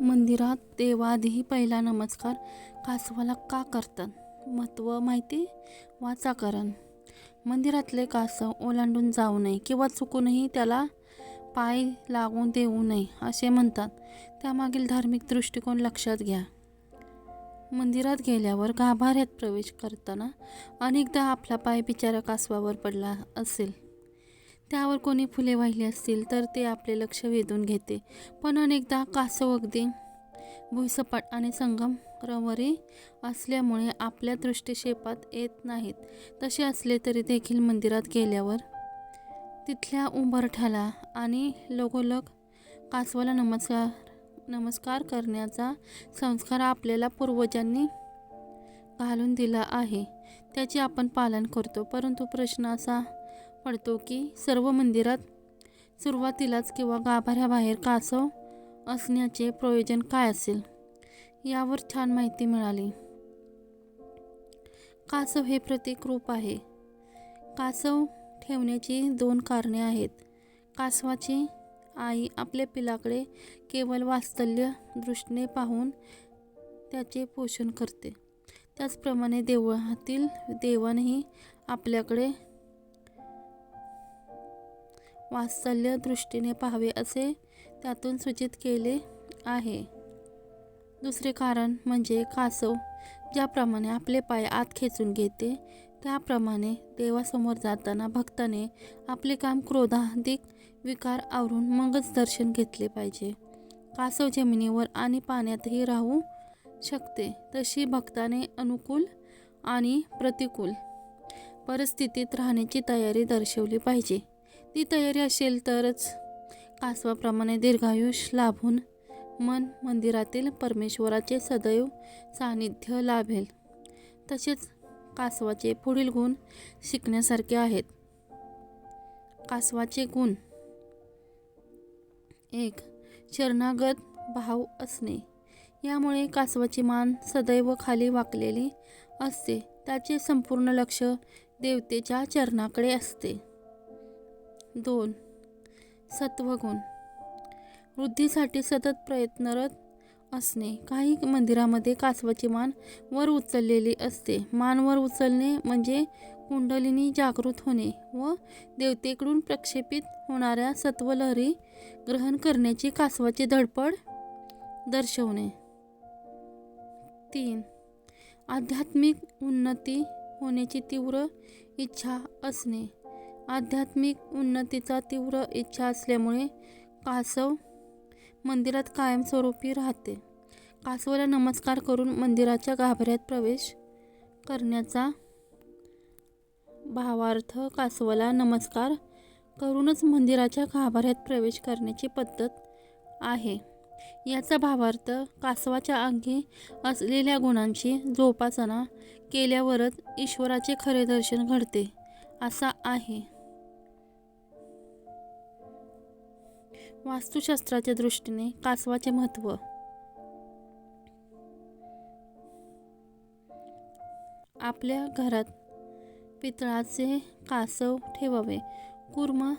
मंदिरात देवाआधी पहिला नमस्कार. कासवाला का करतात महत्त्व माहिती? वाचा कारण. मंदिरातले कासव ओलांडून जाऊ नये किंवा चुकूनही त्याला पाय लागून देऊ नये असे म्हणतात. त्यामागील धार्मिक दृष्टिकोन लक्षात घ्या. मंदिरात गेल्यावर गाभाऱ्यात प्रवेश करताना अनेकदा आपला पाय बिचारा कासवावर पडला असेल. त्यावर कोणी फुले वाहिली असतील तर ते आपले लक्ष वेधून घेते. पण अनेकदा कासव अगदी भुईसपाट आणि संगमरवरी असल्यामुळे आपल्या दृष्टिक्षेपात येत नाहीत. तसे असले तरी देखील मंदिरात गेल्यावर तिथल्या उंबरठ्याला आणि लगोलग कासवाला नमस्कार नमस्कार करण्याचा संस्कार आपल्याला पूर्वजांनी घालून दिला आहे. त्याचे आपण पालन करतो. परंतु प्रश्न असा पडतो की सर्व मंदिरात सुरुवातीलाच किंवा गाभाऱ्याबाहेर कासव असण्याचे प्रयोजन काय असेल यावर छान माहिती मिळाली. कासव हे प्रतीक रूप आहे. कासव ठेवण्याची दोन कारणे आहेत. कासवाची आई आपल्या पिलाकडे केवळ वास्तल्य दृष्टीने पाहून त्याचे पोषण करते. त्याचप्रमाणे देवळातील देवानही आपल्याकडे वात्सल्य दृष्टीने पाहावे असे त्यातून सूचित केले आहे. दुसरे कारण म्हणजे कासव ज्याप्रमाणे आपले पाय आत खेचून घेते त्याप्रमाणे देवासमोर जाताना भक्ताने आपले काम क्रोधाधिक विकार आवरून मगच दर्शन घेतले पाहिजे. कासव जमिनीवर आणि पाण्यातही राहू शकते तशी भक्ताने अनुकूल आणि प्रतिकूल परिस्थितीत राहण्याची तयारी दर्शवली पाहिजे. ती तयारी असेल तरच. कासवाप्रमाणे दीर्घायुष लाभून मन मंदिरातील परमेश्वराचे सदैव सान्निध्य लाभेल. तसेच कासवाचे पुढील गुण शिकण्यासारखे आहेत. कासवाचे गुण. एक शरणागत भाव असणे. यामुळे कासवाची मान सदैव खाली वाकलेली असते. त्याचे संपूर्ण लक्ष देवतेच्या चरणाकडे असते. दोन. सत्वगुण. वृद्धीसाठी सतत प्रयत्नरत असणे. काही मंदिरामध्ये कासवाची मान वर उचललेली असते. मान वर उचलणे म्हणजे कुंडलिनी जागृत होणे व देवतेकडून प्रक्षेपित होणाऱ्या सत्वलहरी ग्रहण करण्याची कासवाची धडपड दर्शवणे. तीन. आध्यात्मिक उन्नती होण्याची तीव्र इच्छा असणे. आध्यात्मिक उन्नतीचा तीव्र इच्छा असल्यामुळे कासव मंदिरात कायमस्वरूपी राहते. कासवाला नमस्कार करून मंदिराच्या गाभाऱ्यात प्रवेश करण्याचा भावार्थ कासवाला नमस्कार करूनच मंदिराच्या गाभाऱ्यात प्रवेश करण्याची पद्धत आहे. याचा भावार्थ कासवाच्या अंगी असलेल्या गुणांची जोपासना केल्यावरच ईश्वराचे खरे दर्शन घडते असा आहे. वास्तुशास्त्राच्या दृष्टीने कासवाचे महत्त्व. आपल्या घरात पितळाचे कासव ठेवावे. कुर्म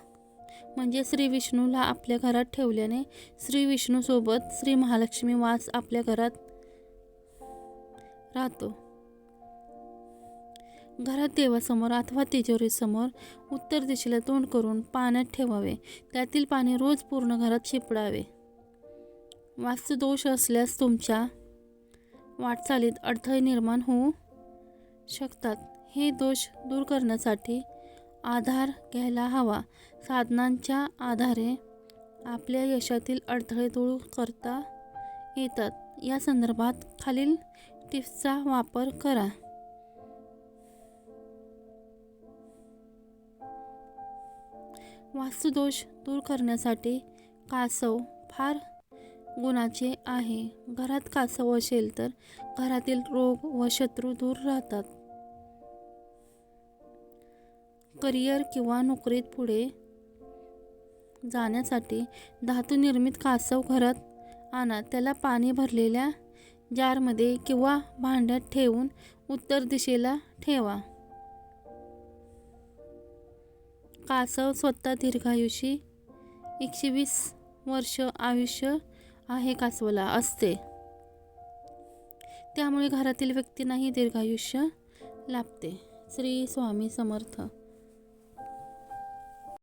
म्हणजे श्री विष्णूला आपल्या घरात ठेवल्याने श्री विष्णूसोबत श्री महालक्ष्मी वास आपल्या घरात राहतो. घरात देवासमोर अथवा तिजोरीसमोर उत्तर दिशेला तोंड करून पाण्यात ठेवावे. त्यातील पाणी रोज पूर्ण घरात शिपडावे. वास्तुदोष असल्यास तुमच्या वाटचालीत अडथळे निर्माण होऊ शकतात. हे दोष दूर करण्यासाठी आधार घ्यायला हवा. साधनांच्या आधारे आपल्या यशातील अडथळे दूर करता येतात. या संदर्भात खालील टिप्सचा वापर करा. वास्तुदोष दूर करण्यासाठी कासव फार गुणाचे आहे. घरात कासव असेल तर घरातील रोग व शत्रू दूर राहतात. करिअर किंवा नोकरीत पुढे जाण्यासाठी धातू निर्मित कासव घरात आणा. त्याला पाणी भरलेल्या जारमध्ये किंवा भांड्यात ठेवून उत्तर दिशेला ठेवा. कासव स्वतः दीर्घायुषी एकशे वीस वर्ष आयुष्य आहे कासवाला असते. त्यामुळे घरातील व्यक्तींनाही दीर्घायुष्य लाभते. श्री स्वामी समर्थ.